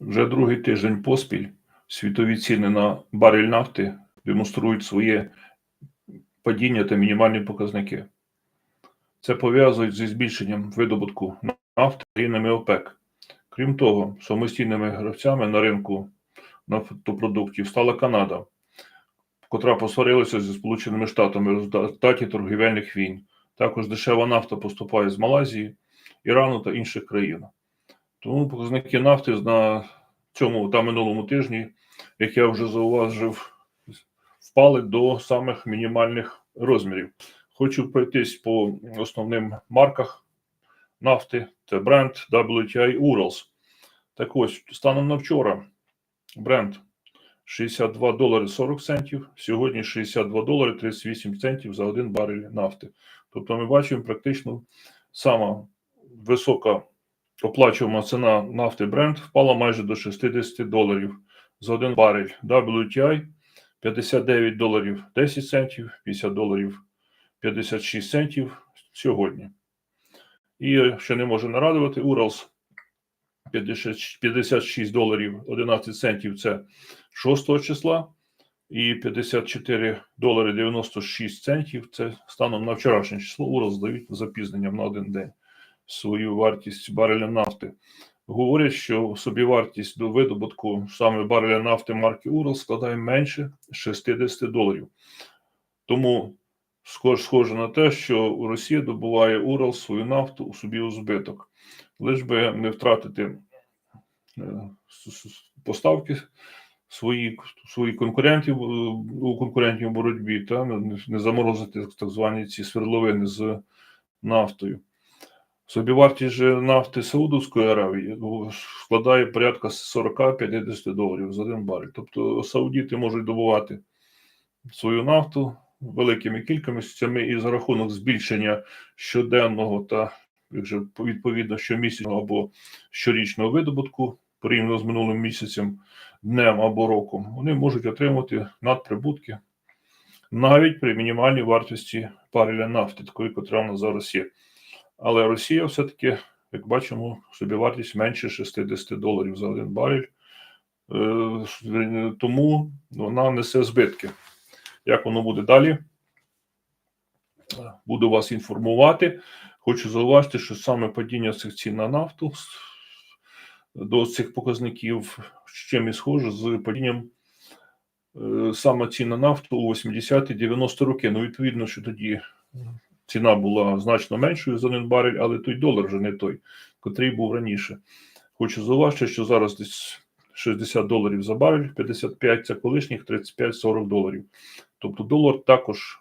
Вже другий тиждень поспіль світові ціни на барель нафти демонструють своє падіння та мінімальні показники. Це пов'язують зі збільшенням видобутку нафти країнами ОПЕК. Крім того, самостійними гравцями на ринку нафтопродуктів стала Канада, котра посварилася зі Сполученими Штатами в результаті торгівельних війн. Також дешева нафта поступає з Малайзії, Ірану та інших країн. Тому показники нафти на цьому та минулому тижні, як я вже зауважив, впали до самих мінімальних розмірів. Хочу пройтись по основним марках нафти. Це бренд WTI Urals. Так ось, станом на вчора, бренд 62 долари 40 центів, сьогодні 62 долари 38 центів за один барель нафти. Тобто ми бачимо практично сама висока оплачувана ціна нафти бренд впала майже до 60 доларів за один барель. WTI 59 доларів 10 центів, 50 доларів 56 центів сьогодні. І ще не може нарадувати Уралс 56 доларів 11 центів це 6 числа, і 54 долари 96 центів це станом на вчорашнє число. Урал здають запізненням на один день свою вартість бареля нафти. Говорять, що собівартість до видобутку саме бареля нафти марки Урал складає менше 60 доларів. Тому схоже на те, що Росія добуває Урал свою нафту у собі у збиток, лиш би не втратити поставки свої свої конкурентів у конкурентній боротьбі, та не заморозити так звані ці свердловини з нафтою. Собівартість же нафти Саудовської Аравії складає порядка 40-50 доларів за один барель. Тобто саудіти можуть добувати свою нафту великими кількостями і за рахунок збільшення щоденного та вже відповідно щомісячного або щорічного видобутку порівняно з минулим місяцем, днем або роком, вони можуть отримати надприбутки навіть при мінімальній вартості бареля нафти, такої, котра в нас зараз є. Але Росія все-таки, як бачимо, собівартість менше 60 доларів за один барель, е, тому вона несе збитки. Як воно буде далі? Буду вас інформувати. Хочу зауважити, що саме падіння цих цін на нафту до цих показників чим і схоже з падінням е, саме цін на нафту у 80-90 роки. Ну, відповідно, що тоді ціна була значно меншою за один барель, але той долар вже не той, котрий був раніше. Хочу зауважити, що зараз десь 60 доларів за барель, 55 це колишніх, 35-40 доларів. Тобто долар також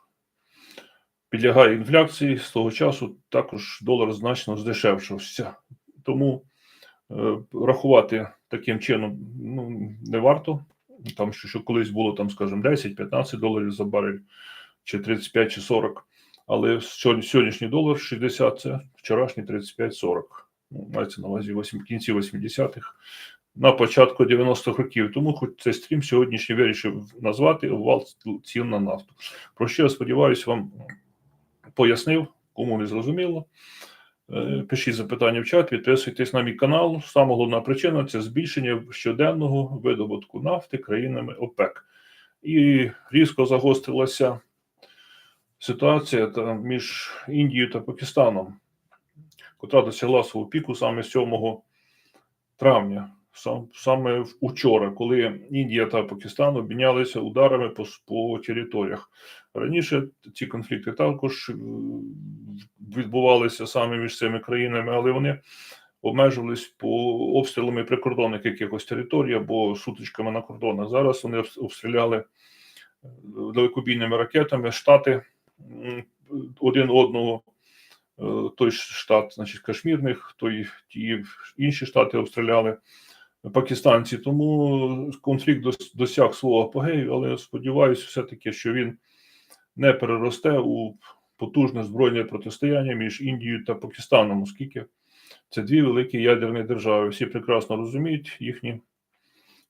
підлягає інфляції з того часу, також долар значно здешевшився. Тому е, рахувати таким чином ну, не варто. Там що, що колись було, там, скажімо, 10-15 доларів за барель, чи 35 чи 40. Але сьогоднішній долар 60 це вчорашній 35-40. Ну, мається на увазі в кінці 80-х, на початку 90-х років. Тому хоч цей стрім сьогоднішній вирішив назвати вал цін на нафту. Про що я сподіваюся, вам пояснив, кому не зрозуміло. Е, пишіть запитання в чат, підписуйтесь на мій канал. Саме головна причина це збільшення щоденного видобутку нафти країнами ОПЕК. І різко загострилася ситуація там, між Індією та Пакистаном, котра досягла свого піку саме 7 травня, сам, саме вчора, коли Індія та Пакистан обмінялися ударами по, по територіях. Раніше ці конфлікти також відбувалися саме між цими країнами, але вони обмежувались по обстрілами прикордонних якихось територій або сутичками на кордонах. Зараз вони обстріляли е, далекобійними ракетами штати один одного. Е, той штат, значить, Кашмірних, той ті інші штати обстріляли пакистанці. Тому конфлікт досяг свого апогею, але сподіваюся, все-таки, що він не переросте у потужне збройне протистояння між Індією та Пакистаном, оскільки це дві великі ядерні держави. Всі прекрасно розуміють їхні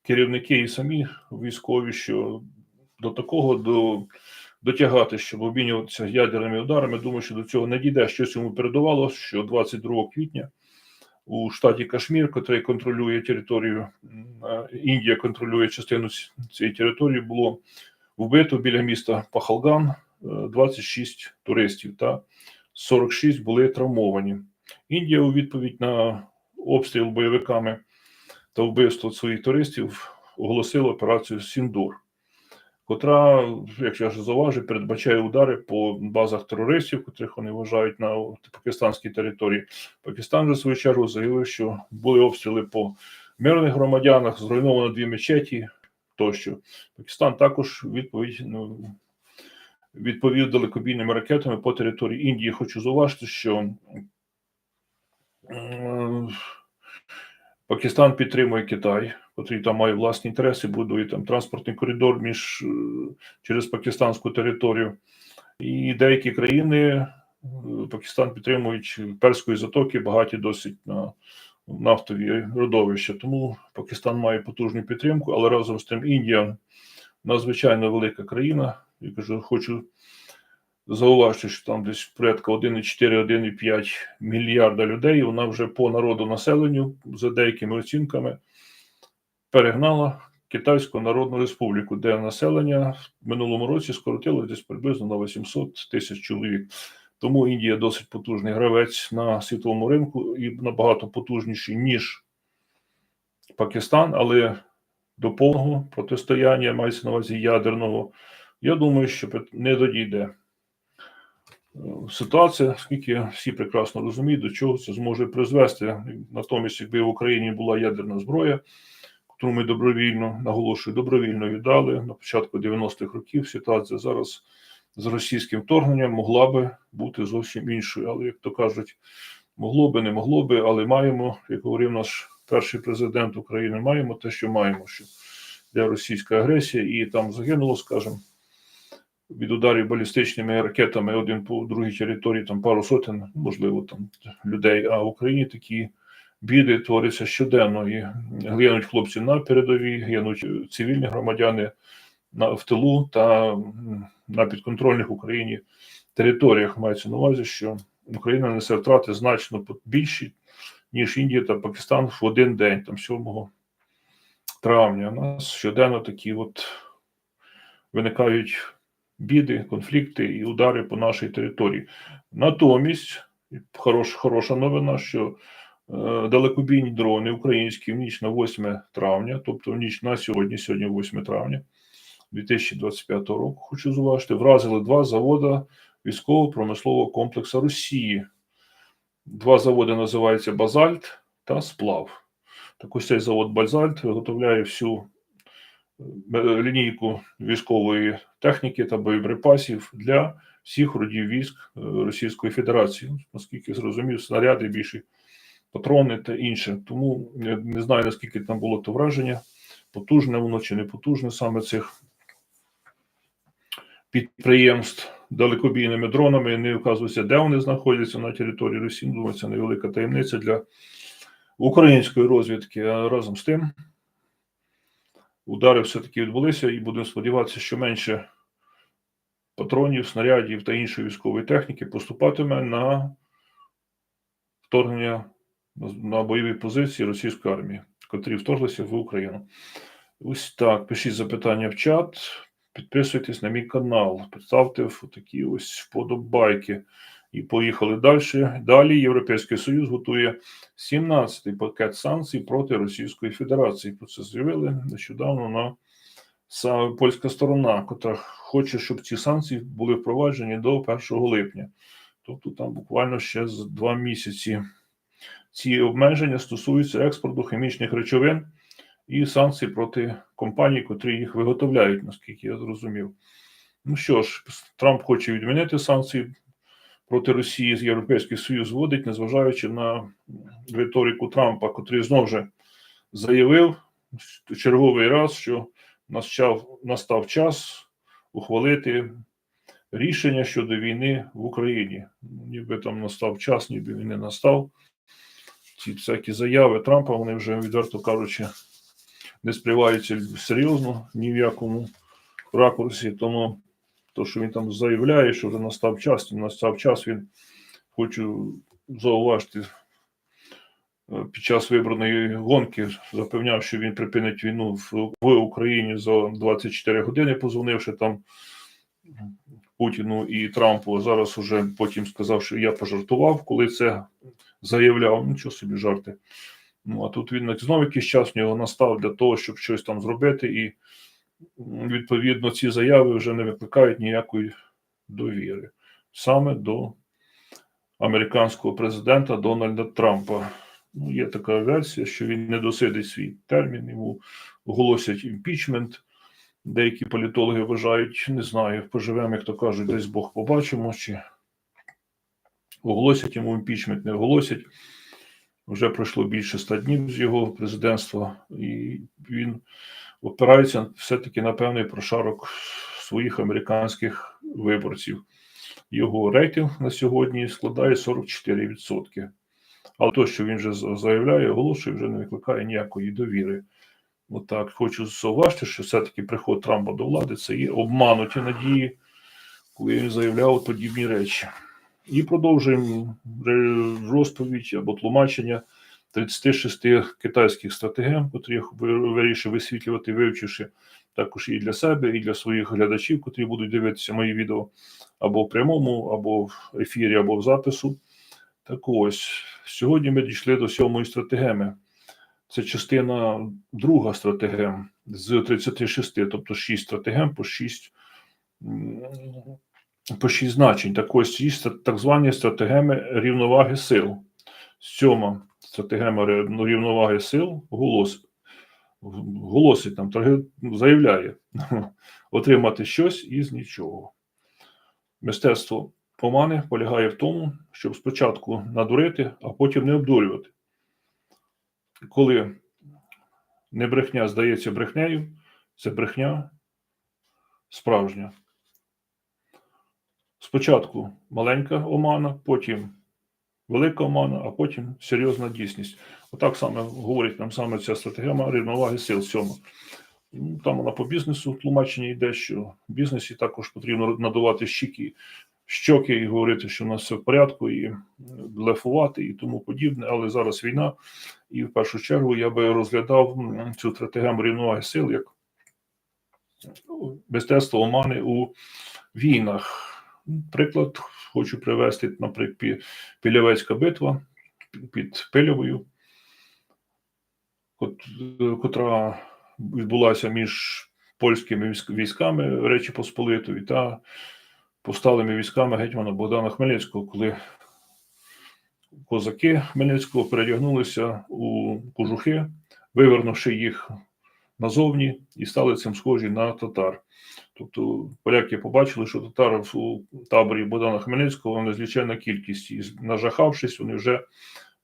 керівники і самі військові, що до такого до дотягати, щоб обмінюватися ядерними ударами. Думаю, що до цього не дійде. Щось йому передувало, що 22 квітня у штаті Кашмір, який контролює територію. е, Індія контролює частину цієї території. Було вбито біля міста Пахалган е, 26 туристів та 46 були травмовані. Індія у відповідь на обстріл бойовиками та вбивство своїх туристів оголосила операцію Сіндур, котра, як я вже зауважив, передбачає удари по базах терористів, котрих вони вважають на пакистанській території. Пакистан в свою чергу заявив, що були обстріли по мирних громадянах, зруйновано дві мечеті тощо. Пакистан також відповідь ну, відповів далекобійними ракетами по території Індії. Хочу зауважити, що Пакистан підтримує Китай, який там має власні інтереси, будує там транспортний коридор між е, через пакистанську територію. І деякі країни е, Пакистан підтримують Перської затоки, багаті досить на нафтові родовища. Тому Пакистан має потужну підтримку, але разом з тим Індія надзвичайно велика країна. Я кажу, хочу зауважити, що там десь порядка 1,4-1,5 мільярда людей. Вона вже по народу населенню, за деякими оцінками, перегнала Китайську Народну Республіку, де населення в минулому році скоротило десь приблизно на 800 тисяч чоловік. Тому Індія досить потужний гравець на світовому ринку і набагато потужніший, ніж Пакистан, але до повного протистояння мається на увазі ядерного. Я думаю, що не додійде. Ситуація, оскільки всі прекрасно розуміють, до чого це зможе призвести. Натомість, якби в Україні була ядерна зброя, яку ми добровільно наголошую, добровільно віддали на початку 90-х років. Ситуація зараз з російським вторгненням могла би бути зовсім іншою. Але як то кажуть, могло би, не могло би, але маємо, як говорив наш перший президент України, маємо те, що маємо, що де російська агресія, і там загинуло, скажімо, від ударів балістичними ракетами один по другій території, там пару сотень, можливо, там людей. А в Україні такі біди творяться щоденно. І гинуть хлопці на передовій, гинуть цивільні громадяни на в тилу та на підконтрольних Україні територіях. Мається на увазі, що Україна несе втрати значно більші, ніж Індія та Пакистан в один день, там 7 травня. У нас щоденно такі от виникають біди, конфлікти і удари по нашій території. Натомість, хорош, хороша новина, що е, далекобійні дрони українські в ніч на 8 травня, тобто в ніч на сьогодні, сьогодні 8 травня 2025 року, хочу зуважити, вразили два заводи військово-промислового комплексу Росії. Два заводи називаються Базальт та Сплав. Так ось цей завод Базальт виготовляє всю лінійку військової техніки та боєприпасів для всіх родів військ е, Російської Федерації, наскільки зрозумів, снаряди більші, патрони та інше. Тому я не знаю, наскільки там було то враження, потужне воно чи не потужне саме цих підприємств далекобійними дронами. Не вказується, де вони знаходяться на території Росії. Думаю, це невелика таємниця для української розвідки. А разом з тим удари все-таки відбулися, і будемо сподіватися, що менше патронів, снарядів та іншої військової техніки поступатиме на вторгнення на бойові позиції російської армії, котрі вторглися в Україну. Ось так. Пишіть запитання в чат, підписуйтесь на мій канал, поставте такі ось вподобайки. І поїхали далі. Далі Європейський Союз готує 17-й пакет санкцій проти Російської Федерації. Про це заявили нещодавно на польська сторона, яка хоче, щоб ці санкції були впроваджені до 1 липня. Тобто там буквально ще з два місяці. Ці обмеження стосуються експорту хімічних речовин і санкцій проти компаній, котрі їх виготовляють, наскільки я зрозумів. Ну що ж, Трамп хоче відмінити санкції проти Росії з Європейський Союз вводить, незважаючи на риторику Трампа, котрий знову ж заявив черговий раз, що настав, настав час ухвалити рішення щодо війни в Україні. Ніби там настав час, ніби він не настав. Ці всякі заяви Трампа, вони вже, відверто кажучи, не сприймаються серйозно ні в якому ракурсі. Тому то, що він там заявляє, що вже настав час, настав час, він хочу зауважити, е, під час вибраної гонки запевняв, що він припинить війну в, Україні за 24 години, позвонивши там Путіну і Трампу. Зараз уже потім сказав, що я пожартував, коли це заявляв. Нічого собі жарти. Ну а тут він знову якийсь час в нього настав для того, щоб щось там зробити, і відповідно ці заяви вже не викликають ніякої довіри саме до американського президента Дональда Трампа. Ну, є така версія, що він не досидить свій термін, йому оголосять імпічмент. Деякі політологи вважають, не знаю, поживемо, як то кажуть, десь Бог побачимо, чи оголосять йому імпічмент, не оголосять. Вже пройшло більше ста днів з його президентства, і він опирається все-таки на певний прошарок своїх американських виборців. Його рейтинг на сьогодні складає 44%. Але то, що він вже заявляє, оголошує, вже не викликає ніякої довіри. Отак, хочу зауважити, що все-таки приход Трампа до влади це є обмануті надії, коли він заявляв подібні речі. І продовжуємо розповідь або тлумачення 36 китайських стратегем, котрі я вирішив висвітлювати, вивчивши також і для себе, і для своїх глядачів, котрі будуть дивитися мої відео або в прямому, або в ефірі, або в запису. Так ось, сьогодні ми дійшли до сьомої стратегеми. Це частина друга стратегем з 36, тобто 6 стратегем по 6, по 6 значень. Так ось так звані стратегеми рівноваги сил. Сьома стратегема ну, рівноваги сил голос, голосить там, заявляє отримати щось із нічого. Мистецтво помани полягає в тому, щоб спочатку надурити, а потім не обдурювати. Коли не брехня здається брехнею, це брехня справжня. Спочатку маленька омана, потім велика омана, а потім серйозна дійсність. Отак саме говорить нам саме ця стратегема рівноваги сил сьома. Ну, Там вона по бізнесу тлумачення йде, що в бізнесі також потрібно надувати щіки, щоки і говорити, що у нас все в порядку, і е, блефувати і тому подібне. Але зараз війна, і в першу чергу я би розглядав цю стратегему рівноваги сил як ну, мистецтво омани у війнах. Приклад хочу привести, наприклад, Пілявецька битва під Пильовою, кот- котра відбулася між польськими військ- військами Речі Посполитої та повсталими військами гетьмана Богдана Хмельницького, коли козаки Хмельницького передягнулися у кожухи, вивернувши їх назовні, і стали цим схожі на татар. Тобто поляки побачили, що татар у таборі Богдана Хмельницького незліченна кількість, і нажахавшись, вони вже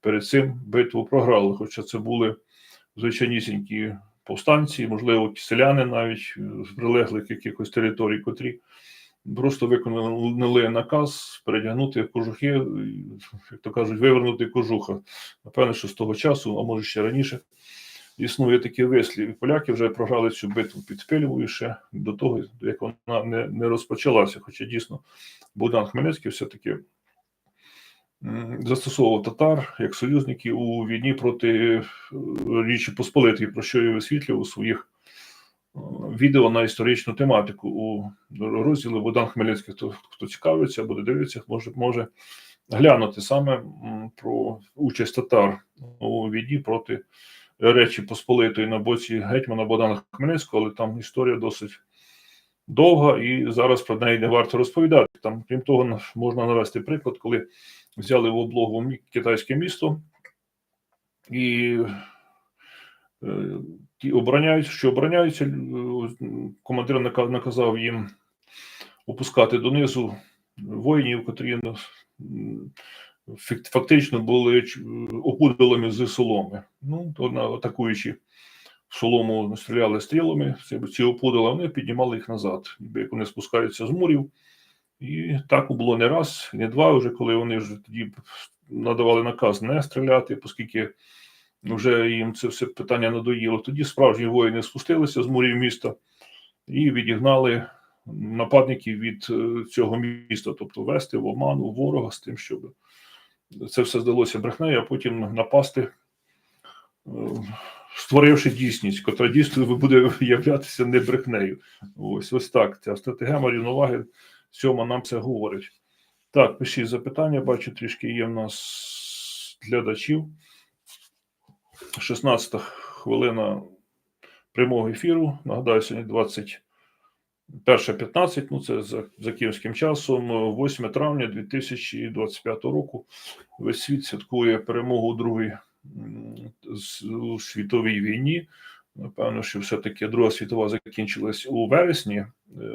перед цим битву програли. Хоча це були звичайнісінькі повстанці, можливо, селяни навіть е, з прилеглих якихось територій, котрі просто виконали наказ передягнути кожухи, як то кажуть, вивернути кожуха. Напевно, що з того часу, а може ще раніше, існує такий вислів. Поляки вже програли цю битву під Пильвою ще до того, як вона не, не розпочалася. Хоча дійсно Богдан Хмельницький все-таки застосовував татар як союзників у війні проти е, Річі Посполитої, про що я висвітлював у своїх е, відео на історичну тематику у розділі Богдан Хмельницький. Хто, хто цікавиться, буде дивитися, може, може глянути саме про участь татар у війні проти Речі Посполитої на боці гетьмана Богдана Хмельницького, але там історія досить довга, і зараз про неї не варто розповідати. Там, крім того, можна навести приклад, коли взяли в облогу китайське місто і е, ті обороняють, що обороняються, командир нака- наказав їм опускати донизу воїнів, котрі ну, фактично були ч- опудалими з соломи. Ну, то атакуючи солому стріляли стрілами, ці, опудала, вони піднімали їх назад, як вони спускаються з мурів. І так було не раз, не два, вже коли вони вже тоді надавали наказ не стріляти, оскільки вже їм це все питання надоїло. Тоді справжні воїни спустилися з мурів міста і відігнали нападників від е, цього міста, тобто вести в оману ворога з тим, щоб це все здалося брехнею, а потім напасти е, створивши дійсність, котра дійсно буде являтися не брехнею. Ось ось так. Ця стратегема рівноваги сьома нам це говорить. Так, пишіть запитання, бачу, трішки є в нас глядачів. 16 хвилина прямого ефіру. Нагадаю, сьогодні 21.15, ну це за, за київським часом, 8 травня 2025 року. Весь світ святкує перемогу у Другій у світовій війні. Напевно, що все-таки Друга світова закінчилась у вересні е,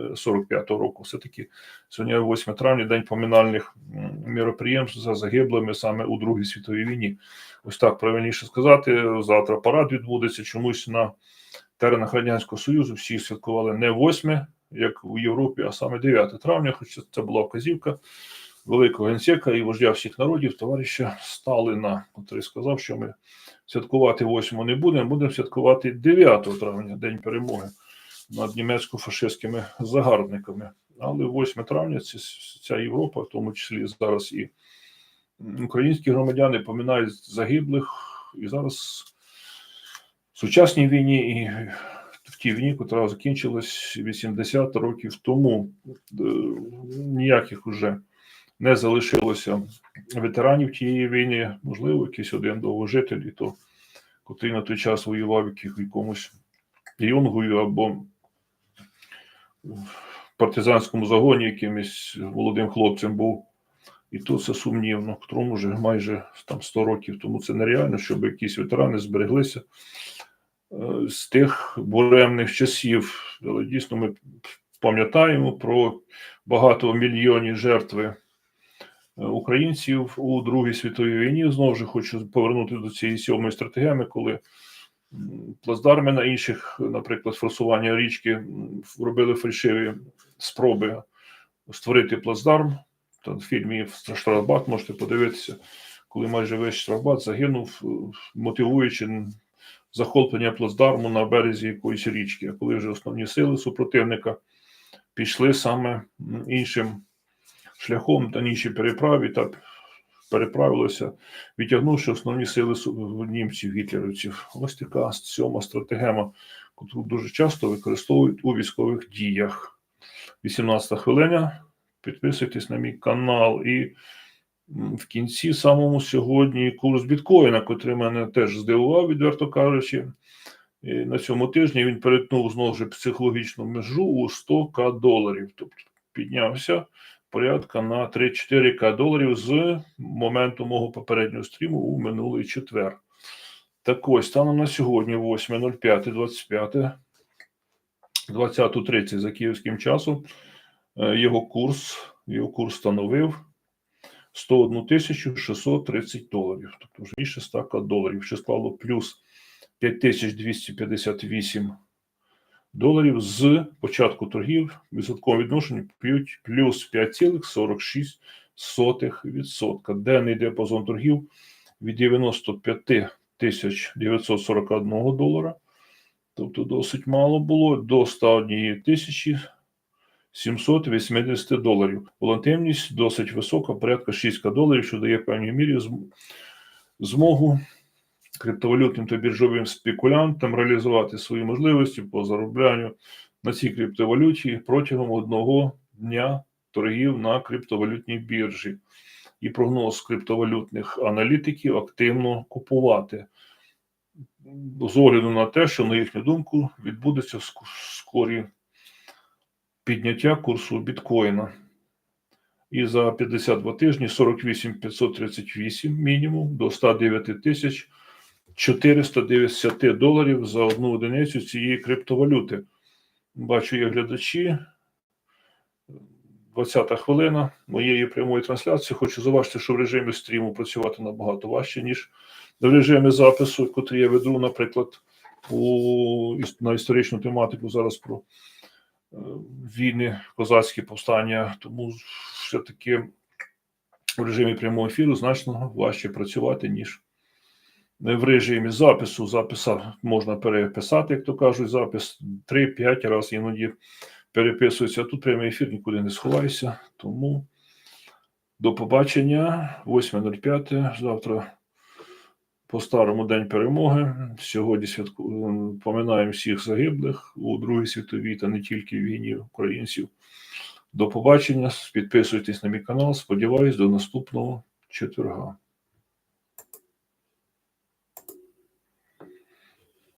45-го року. Все-таки сьогодні 8 травня, день поминальних міроприємств за загиблими саме у Другій світовій війні. Ось так правильніше сказати. Завтра парад відбудеться чомусь на теренах Радянського Союзу. Всі святкували не 8, як у Європі, а саме 9 травня, хоча це була вказівка великого генсека і вождя всіх народів, товариша Сталина, який сказав, що ми святкувати 8 не будемо, будемо святкувати 9 травня, День перемоги над німецько-фашистськими загарбниками. Але 8 травня ця Європа, в тому числі зараз і українські громадяни, поминають загиблих і зараз в сучасній війні і війні, яка закінчилась 80 років тому, е, ніяких уже не залишилося ветеранів тієї війни, можливо, якийсь один довгожитель, то, котрий на той час воював якомусь юнгою або партизанському загоні якимось молодим хлопцем був. І то це сумнівно, котрому вже майже там 100 років, тому це нереально, щоб якісь ветерани збереглися з тих буремних часів. Але дійсно ми пам'ятаємо про багатомільйонні жертви е, українців у Другій світовій війні. Знову ж хочу повернути до цієї сьомої стратегеми, коли плацдарми на інших, наприклад, форсування річки робили фальшиві спроби створити плацдарм. Та в фільмі Штрафбат можете подивитися, коли майже весь Штрафбат загинув, е, мотивуючи захоплення плацдарму на березі якоїсь річки. Коли вже основні сили супротивника пішли саме іншим шляхом та іншій переправі, та переправилося, відтягнувши основні сили німців, гітлерівців. Ось така сьома стратегема, яку дуже часто використовують у військових діях. 18 хвилина. Підписуйтесь на мій канал. І в кінці самому сьогодні курс біткоїна, котрий мене теж здивував, відверто кажучи. І на цьому тижні він перетнув знову ж психологічну межу у 100к доларів. Тобто піднявся порядка на 3-4к доларів з моменту мого попереднього стріму у минулий четвер. Так ось, станом на сьогодні, 8.05.25, 20.30 за київським часом, е, його курс, його курс становив 101 тисячу 630 доларів, тобто вже більше 100 доларів, що склало плюс 5258 доларів з початку торгів в відсотковому відношенні п'ють плюс 5,46%. Денний діапазон торгів від 95 тисяч 941 долара, тобто досить мало було, до 101 тисячі 780 доларів. Волатильність досить висока, порядка 6 доларів, що дає в певній мірі змогу криптовалютним та біржовим спекулянтам реалізувати свої можливості по зароблянню на цій криптовалюті протягом одного дня торгів на криптовалютній біржі. І прогноз криптовалютних аналітиків активно купувати з огляду на те, що, на їхню думку, відбудеться ск- скорі підняття курсу біткоїна. І за 52 тижні 48 538 мінімум до 109 тисяч 490 доларів за одну одиницю цієї криптовалюти. Бачу, є глядачі. 20 хвилина моєї прямої трансляції. Хочу зауважити, що в режимі стріму працювати набагато важче, ніж в режимі запису, який я веду, наприклад, у, на історичну тематику зараз про війни, козацькі повстання. Тому все-таки в режимі прямого ефіру значно важче працювати, ніж в режимі запису. Записа можна переписати, як то кажуть, запис 3-5 разів іноді переписується. Тут прямий ефір нікуди не сховайся. Тому до побачення. 8.05. Завтра по старому День перемоги. Сьогодні святку... поминаємо всіх загиблих у Другій світовій та не тільки війні українців. До побачення. Підписуйтесь на мій канал. Сподіваюсь, до наступного четверга.